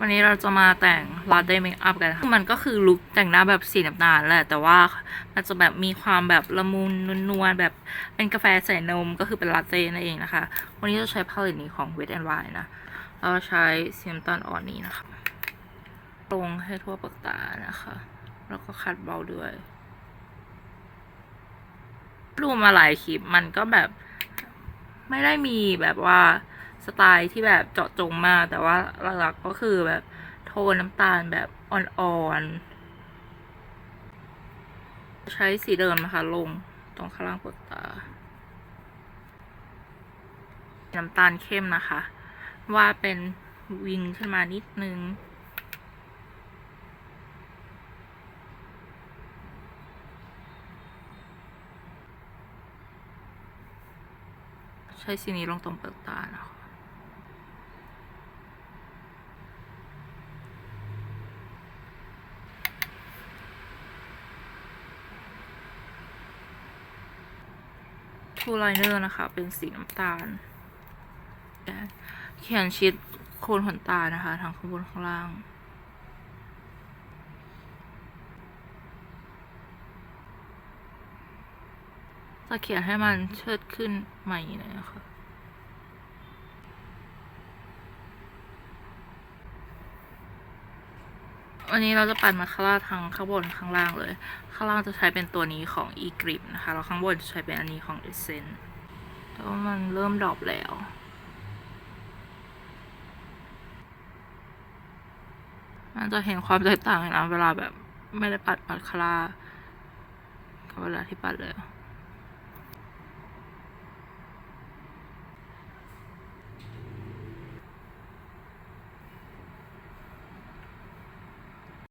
วันนี้เราจะมาแต่งลาเต้เมคอัพกันนะคะมันก็คือลุคแต่งหน้าแบบสีน้ำตาลแหละ แต่ว่ามันจะแบบมีความแบบละมุนนวลๆแบบเป็นกาแฟใส่นมก็คือเป็นลาเต้นั่นเองนะคะ วันนี้จะใช้พาเลตนี้ของ Wet n Wild นะเราใช้สีน้ำตาลอ่อนนี้นะคะลงให้ทั่วเปลือกตานะคะ แล้วก็คัดเบาด้วย ดูมาหลายคลิปมันก็แบบไม่ได้มีแบบว่า สไตล์ที่แบบเจาะจงมาก แต่ว่าหลักๆก็คือแบบโทนน้ำตาลแบบอ่อนๆ ใช้สีเดิมนะคะลงตรงข้างล่างเปลือกตา น้ำตาลเข้มนะคะ ว่าเป็นวิงขึ้นมานิดนึงใช้สีนี้ลงตรงเปลือกตานะคะ ทูไลเนอร์นะคะ เป็นสีน้ำตาล เขียนชิดโคนขนตานะคะ ทั้งข้างบนข้างล่าง จะเขียนให้มันเชิดขึ้นใหม่หน่อยนะคะ วันนี้เราจะปั่นมาคาร่าทั้งข้างบนข้างล่างเลย ข้างล่างจะใช้เป็นตัวนี้ของ e grip นะคะแล้วข้างบนจะใช้เป็นอันนี้ของ Essence แต่ว่ามันเริ่มดรอปแล้วมันจะเห็นความแตกต่างนะเวลาแบบไม่ได้ปัดปัดคาร่ากับเวลาที่ปัดเลย